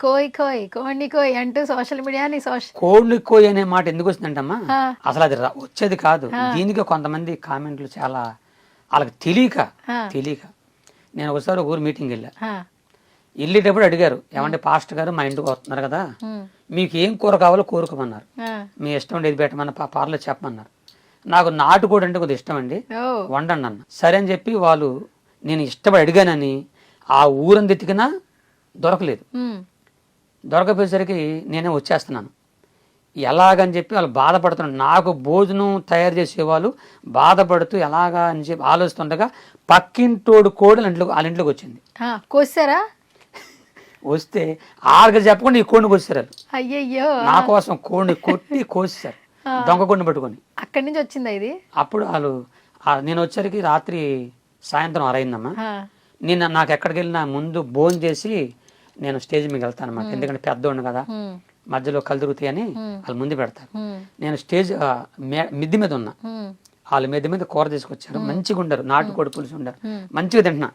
కోయ్ కోయ్ కోండి కోయ్ అంటూ సోషల్ మీడియాని సోషల్ కోడిని కోయి అనే మాట ఎందుకు వచ్చిందంటమ్మా ఆ. అసలు అది వచ్చేది కాదు. దీనికి కొంతమంది కామెంట్లు చాలా వాళ్ళకి తెలియక. తెలియక. నేను ఒకసారి ఒక ఊరు మీటింగ్ వెళ్ళా. వెళ్ళేటప్పుడు అడిగారు ఏమంటే పాస్టర్ గారు మా ఇంటికి వస్తున్నారు కదా మీకు ఏం కూర కావాలో కోరుకోమన్నారు. మీ ఇష్టం ఉండేది పెట్టమన్న పార్లో చెప్పమన్నారు. నాకు నాటుకోడి అంటే కొద్దిగా ఇష్టం అండి. వండండి అన్న. సరే అని చెప్పి వాళ్ళు నేను ఇష్టపడి అడిగానని ఆ ఊరంది ఎతికినా దొరకలేదు. దొరకపోయేసరికి నేనే వచ్చేస్తున్నాను. ఎలాగని చెప్పి వాళ్ళు బాధపడుతున్నారు. నాకు భోజనం తయారు చేసేవాళ్ళు బాధపడుతూ ఎలాగా అని చెప్పి ఆలోచిస్తుండగా పక్కింటోడు కోడలు ఇంట్లో వాళ్ళ ఇంట్లోకి వచ్చింది. కోసారా? వస్తే ఆరుగా చెప్పకుండా ఈ కోడిని కోసారు అయ్యయ్యో. నా కోసం కోడిని కొట్టి కోసేశారు. దొంగ కోడిని పట్టుకొని. అక్కడి నుంచి వచ్చిందా ఇది? అప్పుడు వాళ్ళు నేను వచ్చరికి రాత్రి సాయంత్రం అరైందమ్మా నేను నాకు ఎక్కడికి వెళ్ళినా ముందు భోజనం చేసి నేను స్టేజ్ మీద వెళ్తాను అన్నమాట. ఎందుకంటే పెద్దోడిని కదా. మధ్యలో కలుదురుతాయి అని వాళ్ళు ముందు పెడతారు. నేను స్టేజ్ మిద్ది మీద ఉన్నా. వాళ్ళు మిద్ది మీద కూర తీసుకొచ్చారు. మంచిగా ఉండరు. నాటుకోడి పులుసు ఉండరు. మంచిగా తింటున్నా.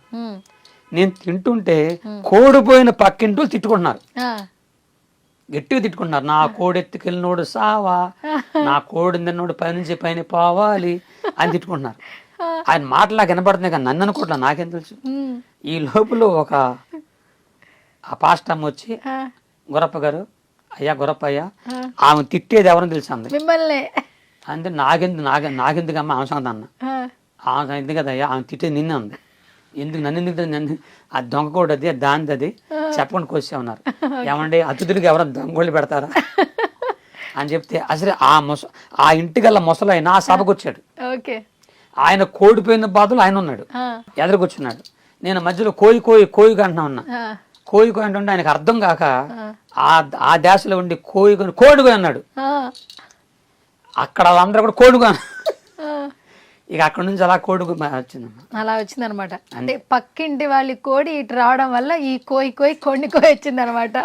నేను తింటుంటే కోడిపోయిన పక్కింటూ తిట్టుకుంటున్నారు. గట్టిగా తిట్టుకుంటున్నారు. నా కోడి ఎత్తుకెళ్ళినోడు సావా. నా కోడి తిన్నోడు పైనుంచి పైన పోవాలి అని తిట్టుకుంటున్నారు. ఆయన మాటలా కనబడుతున్నాయి కానీ నన్ను అనుకోవట్లా నాకేం తెలుసు? ఈ లోపల ఒక ఆ పాస్టమ్ వచ్చి గురప్ప గారు అయ్యా గురప్ప అయ్యా ఆ. ఆమె తిట్టేది ఎవరని తెలుసు అంది మిమ్మల్ని. అంటే నాకెందుకు నాకే నాకెందుకమ్మా ఆమె సంగతి అన్న. ఆమె ఎందుకు కదా అయ్యా? ఆమె తిట్టేది నిన్నే ఉంది ఎందుకు నన్ను ఎందుకు? నన్ను ఆ దొంగ కూడా అది దానిది అది చెప్పకుండా కోసే ఉన్నారు ఏమండి అతిథులకి ఎవరైనా దొంగోళ్ళు పెడతారా? అని చెప్తే అసలు ఆ మొస ఆ ఇంటికల్లా ముసలాయన ఆ సభకు వచ్చాడు. ఆయన కోడిపోయిన బాధలు ఆయన ఉన్నాడు. ఎదురుకొచ్చున్నాడు నేను మధ్యలో కోయి కోయి కోయి అంటున్నా ఉన్నా. కోయి కోయి అంటుంటే ఆయనకు అర్థం కాక ఆ. ఆ దేశంలో ఉండి కోయి కొని కోడికోయి అన్నాడు అక్కడ వాళ్ళందరూ కూడా. ఆ. ఇక అక్కడ నుంచి అలా కోడికు వచ్చిందమ్మా అలా వచ్చిందనమాట. అంటే పక్కింటి వాళ్ళ కోడి ఇటు రావడం వల్ల ఈ కోయి కోయి కొన్ని కోయి వచ్చిందనమాట.